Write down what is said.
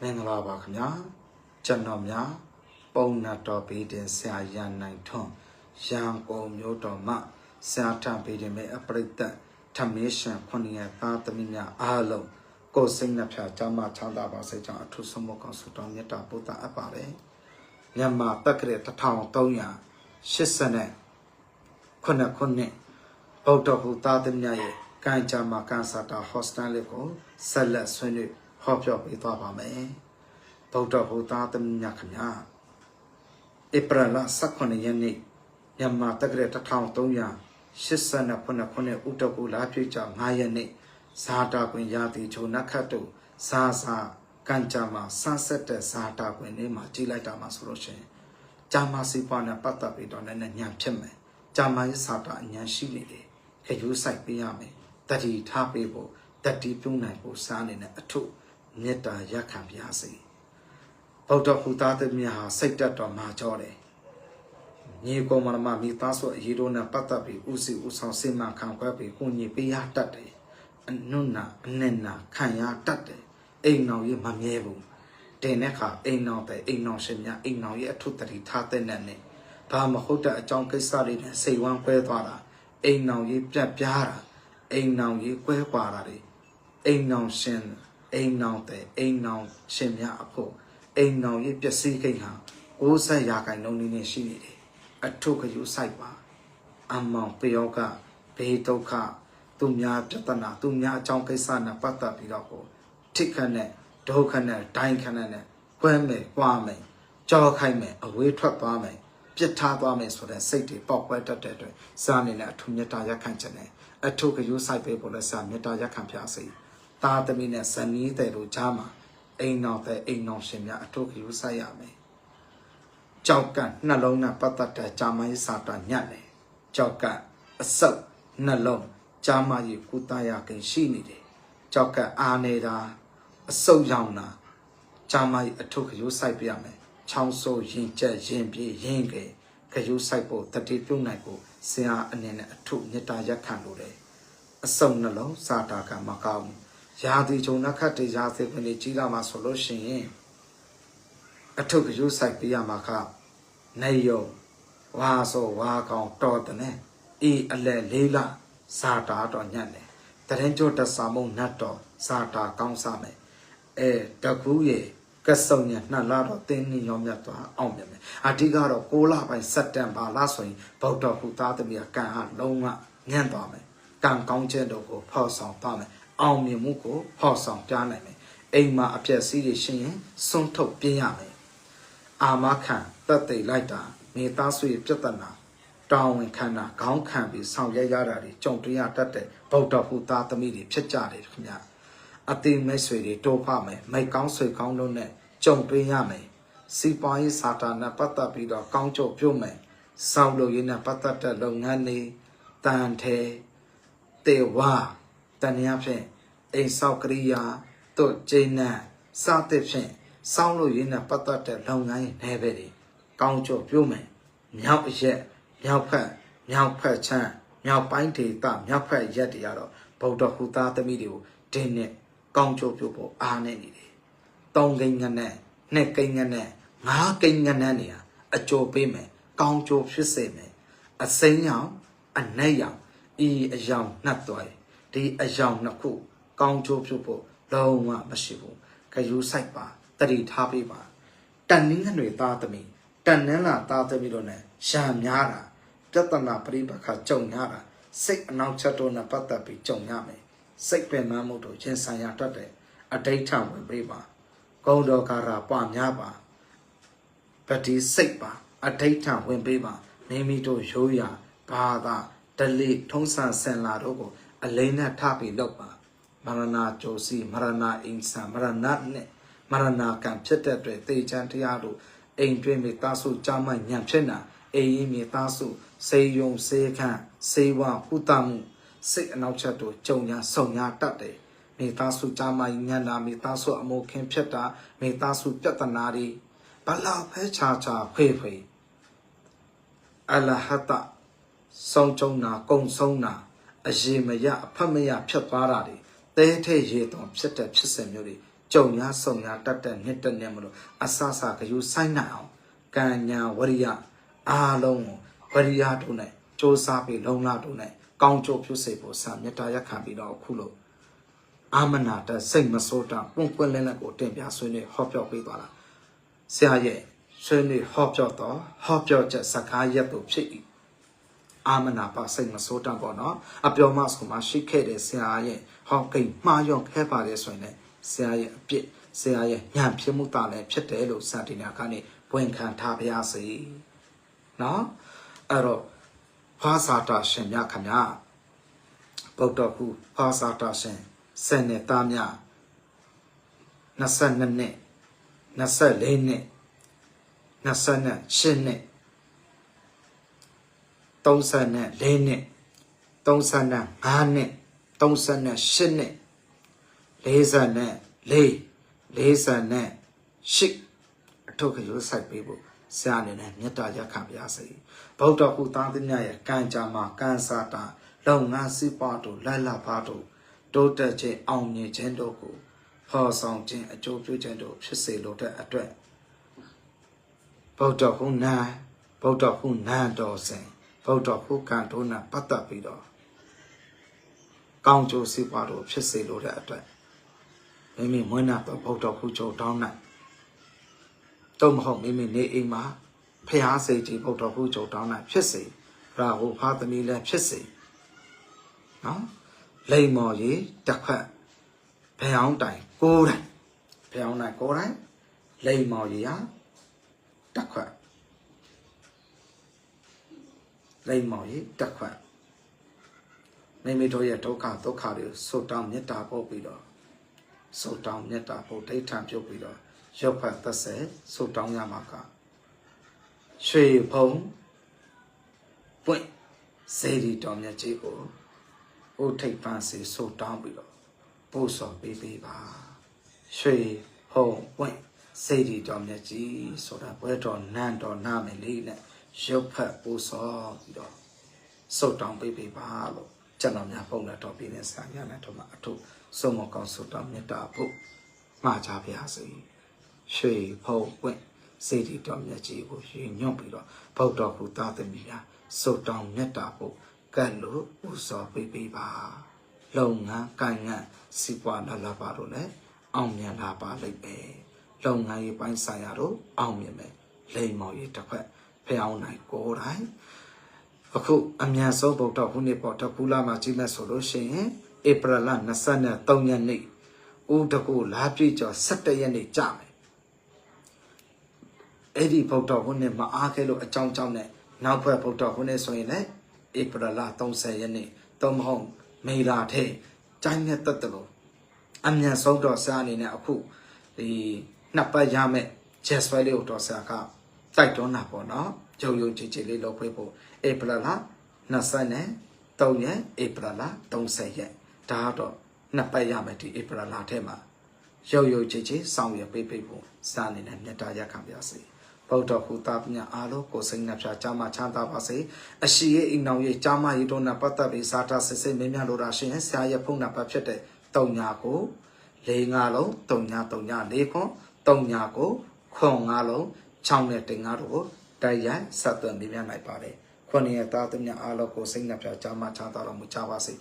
မင်္ဂလာပါခင်ဗျာကျွန်တော်များပုံနာတော်ဘေးတင်ဆရာရန်နိုင်ထွန်းရန်ကုန်မြို့တော်မှဆရာထဘေးတင်မဲ့အပရိသတ်ထမင်းရှင်ခွန်ရသားသမီးများအားလုံးကိုယ်စိတ်နှဖျားကြမ်းမချမ်းသာပါစေကြောင်းအထူးဆုံးမကောင်းဆုတောင်းမြတ်တာပို့တာအပ်ပါတယ်မြန်မာတက္ကရာ1380နဲ့ခုနှစ်ခုနှစ်ဗုဒ္ဓဟူသားသမီးများရဲ့ကံကြမ္မာကန်စာတာဟော့စတန်လေးကိုဆက်လက်ဆွေးနွေး ဟောပြောပေးသွားပါမယ်ဗုဒ္ဓဟူသားသမီးများခင်ဗျာဧပြီလ18ရက်နေ့မြန်မာတက္ကရာ1389ခုနှစ်ဥတ္တကူလာပြည့်ကြ9ရက်နေ့ဇာတာကွင်ရာတိချုံနခတ်တို့ဇာဇာကံကြမ္မာဆန်းဆက်တဲ့ဇာတာကွင်လေးမှာကြည်လိုက်တာမှာဆိုလို့ရှိရင်ဂျာမာစီပွားနဲ့ပတ်သက်ပြီးတော့လည်းညံဖြစ်မယ်ဂျာမာရဲ့ဇာတာအញ្ញရှိနေတယ်ခရူးဆိုင်ပေးရမယ်တတိထားပေးဖို့တတိပြုံးနိုင်ဖို့စားနေတဲ့အထု မေတ္တာရက်ခံပါစေဗုဒ္ဓဟူသားသမီးဟာစိတ်တက်တော်မှာကြောတယ်ညီကောင်မမမိသားစုအရေးတို့နဲ့ပတ်သက်ပြီးဥစီဥဆောင်စိတ်မှခံခွဲပြီးကိုညီပေးရတတ်တယ်အနုနာအနစ်နာခံရတတ်တယ်အိမ်တော်ရဲ့မမြဲဘူးတင်တဲ့ခါအိမ်တော်တဲ့အိမ်တော်ရှင်များအိမ်တော်ရဲ့အထုတတိထားတဲ့နဲ့နဲ့ဘာမဟုတ်တဲ့အကြောင်းကိစ္စတွေနဲ့စိတ်ဝမ်းခွဲသွားတာအိမ်တော်ကြီးပြတ်ပြားတာအိမ်တော်ကြီးကွဲကွာတာတွေအိမ်တော်ရှင် အိမ်တော်တဲ့အိမ်တော်ရှင်များအဖို့အိမ်တော်ကြီးပျက်စီးခိတ်ဟာ60ရာခိုင်နှုန်းနည်းနဲ့ရှိနေတယ်အထုခယူဆိုင်ပါအမောင်ပယောကဘေးဒုက္ခသူများပြဿနာသူများအကြောင်းကိစ္စနဲ့ပတ်သက်ပြီးတော့ကိုထိတ်ခတ်နဲ့ဒုက္ခနဲ့ဒိုင်းခတ်နဲ့ကွဲမယ်၊ကွာမယ်၊ကြောခိုက်မယ်အဝေးထွက်သွားမယ်ပြစ်ထားသွားမယ်ဆိုတဲ့စိတ်တွေပေါက်ကွဲတတ်တဲ့အတွက်စာအနေနဲ့အထုမြတ်တာရက်ခံခြင်းနဲ့အထုခယူဆိုင်ပေးဖို့လဲစာမြတ်တာရက်ခံပြစေ တာသမီနဲ့ဇနီးတဲ့တို့ကြားမှာအိမ်တော်တဲ့အိမ်တော်ရှင်များအထုခယူဆိုင်ရမယ်ကြောက်ကနှလုံးနဲ့ပတ်သက်တဲ့ဂျာမန်စာတာညက်တယ်ကြောက်ကအဆုပ်နှလုံးဂျာမန်ကြီးကုသရာခင်ရှိနေတယ်ကြောက်ကအာနေတာအဆုပ်ရောင်တာဂျာမန်ကြီးအထုခယူဆိုင်ပြရမယ်ချောင်းဆိုးရင်ကျက်ရင်ပြေးရင်ကဲခယူဆိုင်ဖို့တတိပြုံးနိုင်ဖို့ဆရာအနေနဲ့အထုမေတ္တာရက်ခံလို့တယ်အစုံနှလုံးစာတာကမကောင်း ရာသီဂျုံနှခတ်တေရာသီပင်ကြီးလာမှာဆိုလို့ရှိရင်အထုခယူဆိုင်ပြရမှာကနေယုံဝါဆိုဝါကောင်တော်တဲ့နဲ့အေးအလဲလေးလာစာတာတော့ညံ့တယ်တရင်ကျို့တဆာမုံနတ်တော်စာတာကောင်းစားမယ်အဲတကူရဲ့ကဆုံညနှလာတော့တင်းနှရောမြတ်သွားအောင်မြင်မယ်အဓိကတော့6လပိုင်းစက်တမ်ဘာလဆိုရင်ဗုဒ္ဓဟူသားသမီးကံဟာလုံးဝညံ့သွားမယ်ကံကောင်းခြင်းတို့ကိုဖော်ဆောင်သွားမယ် အောင်မြင်မှုကိုဖော်ဆောင်ပြနိုင်မယ်အိမ်မှာအပြည့်စည်းတွေရှင်ရင်စွန့်ထုတ်ပြရမယ်အာမခံတက်သိလိုက်တာမိသားစုရဲ့ပြဿနာတောင်းဝင်ခံတာခေါင်းခံပြီးဆောင်ရွက်ရတာတွေကြုံတွေ့ရတတ်တဲ့ဗုဒ္ဓဟူသားသမီးတွေဖြစ်ကြတယ်ခင်ဗျာအတိမိတ်ဆွေတွေတိုးဖမယ်မိတ်ကောင်းဆွေကောင်းတို့နဲ့ကြုံတွေ့ရမယ်စီပွားရေးစာတာနဲ့ပတ်သက်ပြီးတော့ကောင်းကျိုးပြုမယ်စောက်လို့ရင်းနဲ့ပတ်သက်တဲ့လုပ်ငန်းတွေတန်ထဲတေဝ တဏှာဖြင့်အိမ်ဆောက်ကရိယာတို့ကျိနံစသဖြင့်စောင်းလို့ရင်းနဲ့ပတ်သက်တဲ့လုပ်ငန်းတွေနေပဲတွေကောင်းကျိုးပြုမယ်မြောက်ရက်မြောက်ဖက်မြောက်ဖက်ချမ်းမြောက်ပိုင်းဒေသမြောက်ဖက်ရက်တွေကတော့ဗုဒ္ဓဟူသားသမီးတွေကိုဒင်းနဲ့ကောင်းကျိုးပြုဖို့အားနေနေတယ်။တောင်းကိန်းငနဲ့နှစ်ကိန်းငနဲ့ငါးကိန်းငနဲ့နေရအကျိုးပေးမယ်ကောင်းကျိုးဖြစ်စေမယ်အစိမ်းရောင်အနက်ရောင်ဤအယောင်နှက်သွားတယ် ဒီအယောင်နှစ်ခု ကောင်းကျိုးပြုဖို့လုံးဝမရှိဘူးခယူးဆိုင်ပါတတိထားပေးပါတန်နင်းငွေသားသမီးတန်နင်းလာသားသမီးတို့ ਨੇ ရှာများတာပြဿနာပရိပခကြုံရတာစိတ်အနောက်ချက်တို့နဲ့ပတ်သက်ပြီးကြုံရမယ်စိတ်ပင်မမှုတို့ရင်ဆိုင်ရတတ်တဲ့အဋိဋ္ဌဝင်ပေးပါဂုံတော်ကာရာပွားများပါပတိစိတ်ပါအဋိဋ္ဌဝင်ပေးပါမိမိတို့ရိုးရာဘာသာဒလိထုံးစံဆင်လာတို့ကို အလိမ့်နဲ့ထပြီးလောက်ပါမရဏကြိုစီမရဏအိမ်ဆံမရဏနဲ့မရဏကံဖြစ်တဲ့အတွက်တေချမ်းတရားတို့အိမ်တွင်မိသားစုကြောင်းမှညံဖြစ်နာအိမ်ရင်မိသားစုစေယုံစေခန့်စေဝဟုတမှုစိတ်အနောက်ချက်တို့ကြုံညာဆုံညာတတ်တယ်မိသားစုကြောင်းမှညံနာမိသားစုအမိုခင်ဖြစ်တာမိသားစုပြဿနာတွေဘလောက်ပဲခြားခြားဖေးဖေးအလဟတဆုံးကြုံနာကုံဆုံးနာ အရေမရအဖတ်မရဖြတ်သွားတာတွေတဲထဲရေတော်ဖြစ်တဲ့ဖြစ်စဉ်မျိုးတွေကြုံရဆုံရတတ်တဲ့နှစ်တက်နဲ့မလို့အဆဆကယူဆိုင်နိုင်အောင်ကံညာဝရိယအားလုံးကိုဝရိယတို့နဲ့စ조사ပြီးလုံလတို့နဲ့ကောင်းကျိုးပြုစေဖို့စာမေတ္တာရက်ခံပြီးတော့အခုလို့အာမနာတစိတ်မစိုးတာပွန့်ပွန့်လင်းလင်းကိုတင်ပြဆွေးနွေးဟောပြောပေးသွားတာဆရာရဲ့ဆွေးနွေးဟောပြောတော့ဟောပြောချက်စကားရက်တို့ဖြစ်၏ အာမနာပါစိတ်မစိုးတာပေါ့နော်အပြောမဆိုမှရှိခဲ့တဲ့ဆရာရဲ့ဟောကိမှားယောခဲပါတယ်ဆိုရင်လည်းဆရာရဲ့အပြစ်ဆရာရဲ့ညံဖြစ်မှုတာလည်းဖြစ်တယ်လို့စတင်တာကနေဝန်ခံထားပါရစေနော်အဲ့တော့ဖာသာတာရှင်မြခမညာဗုဒ္ဓခုဖာသာတာရှင်ဆယ်နှစ်သားမြ22နှစ်24နှစ်28နှစ် 34နှစ်35နှစ်38နှစ်40နဲ့4 40နဲ့8အထုပ်ခရိုးစိုက်ပေးဖို့ဆရာအနေနဲ့မေတ္တာရက်ခံပါရစေဗုဒ္ဓဟူသားသမျှရဲ့ကံကြမ္မာကံစားတာလုပ်ငန်းစီးပွားတို့လိုက်လာပါတို့တိုးတက်ခြင်းအောင်မြင်ခြင်းတို့ကိုဖော်ဆောင်ခြင်းအကျိုးပြုခြင်းတို့ဖြစ်စေလိုတဲ့အတွက်ဗုဒ္ဓဟူနာဗုဒ္ဓဟူနန်းတော်စဉ် ဗုဒ္ဓဟူကံတို့နာပတ်သက်ပြီးတော့ကောင်းကျိုးစီးပွားတို့ဖြစ်စေလိုတဲ့အတွက်မိမိမွေးနာတော့ဗုဒ္ဓဟူချုပ်တောင်းနိုင်တော့မဟုတ်မိမိနေအိမ်မှာဖျားစိတ်ကြီးဗုဒ္ဓဟူချုပ်တောင်းနိုင်ဖြစ်စေရာဟုဖာသမီလည်းဖြစ်စေနော်လိမ္မော်ကြီးတစ်ခတ်ဖျောင်းတိုင်ကိုးတိုင်ဖျောင်းတိုင်ကိုးတိုင်လိမ္မော်ကြီးဟာတစ်ခတ် လိမ္မော်ကြီးတစ်ခတ်မိမိတို့ရဲ့ဒုက္ခဒုက္ခတွေဆုတောင်းမေတ္တာပို့ပြီးတော့ဆုတောင်းမေတ္တာပို့ဒိဋ္ဌံပြုတ်ပြီးတော့ရုပ်ဖတ်သက်ဆက်ဆုတောင်းရမှာကရွှေဖုံပွင့်စေရီတော်မြတ်ကြီးကိုဥထိပ်ပန်းစီဆုတောင်းပြီးတော့ပို့စော်ပေးပေးပါရွှေဖုံပွင့်စေရီတော်မြတ်ကြီးဆိုတာဘွဲတော်နန်းတော်နာမည်လေးနဲ့ ရုပ်ဖတ်ပို့စော်ပြီးတော့ဆုတောင်းပေးပေးပါလို့ကျွန်တော်များပုံနဲ့တော်ပြနေဆရာများနဲ့တော့အထုစုံမကောင်းဆုတောင်းမေတ္တာဖို့မှားကြပါရစေရွှေဖုံပွင့်စေတီတော်မြတ်ကြီးကိုရွှေညွန့်ပြီးတော့ဗုဒ္ဓဟူသားသမီးများဆုတောင်းမေတ္တာဖို့ကံလို့ဥစွာပေးပေးပါလုံငန်းကံငန်းစီပွားလာလာပါတော့လေအောင်မြင်လာပါလိမ့်မယ်လုံငန်းရေးပိုင်းဆိုင်ရာတော့အောင်မြင်မယ်လိမ္မော်ရေးတစ်ဖက် ဖျောင်းနိုင်ကိုယ်တိုင်အခုအမြန်ဆုံးဗုဒ္ဓဟူနေ့ပေါ်တကူလာမှာကြည့်မဲ့ဆိုလို့ရှိရင်ဧပြီလ23ရက်နေ့ဦးတကူလာပြည့်ကျော်17ရက်နေ့ကြာမယ်အဲ့ဒီဗုဒ္ဓဟူနေ့မအားခဲလို့အကြောင်းကြောင့်နဲ့နောက်ဘက်ဗုဒ္ဓဟူနေ့ဆိုရင်လည်းဧပြီလ30ရက်နေ့သုံးမဟုတ်မေလာထဲကျိုင်းနဲ့တက်တယ်လို့အမြန်ဆုံးတော့ဆရာအနေနဲ့အခုဒီနှစ်ပတ်ရမယ် jazz file လေးကိုတော့ဆရာက တိုက်တွန်းတာပေါ့နော်ကြုံယုံကြည်ကြည်လေးလုပ်ပေးဖို့ဧပြီလ20နဲ့3ရက်ဧပြီလ30ရက်ဒါတော့နှစ်ပတ်ရမယ်ဒီဧပြီလထဲမှာရုပ်ရုပ်ချစ်ချစ်ဆောင်ရပေးပေးဖို့စာအနေနဲ့မြတ်တာရက်ခံပါစေဗုဒ္ဓဟူသားမြတ်အားလုံးကိုစိတ်နှပြချမ်းသာချမ်းသာပါစေအရှိရဲ့အိမ်အောင်ရဲ့ကြားမရေးတို့နဲ့ပတ်သက်ပြီးစာတာစစ်စစ်မင်းများလိုတာရှင်ဆရာရဲ့ဖုန်းနံပါတ်ဖြစ်တဲ့တုံညာကို၄၅လုံးတုံညာတုံညာ၄ခွန်တုံညာကိုခွန်၅လုံး 6နဲ့တင်၅တို့ကိုတိုက်ရိုက်ဆက်သွယ်မိများနိုင်ပါတယ်ခွန်ရဲ့သားသမီးအားလုံးကိုစိတ်နှပြချမ်းသာချမ်းသာတော်မူကြပါစေ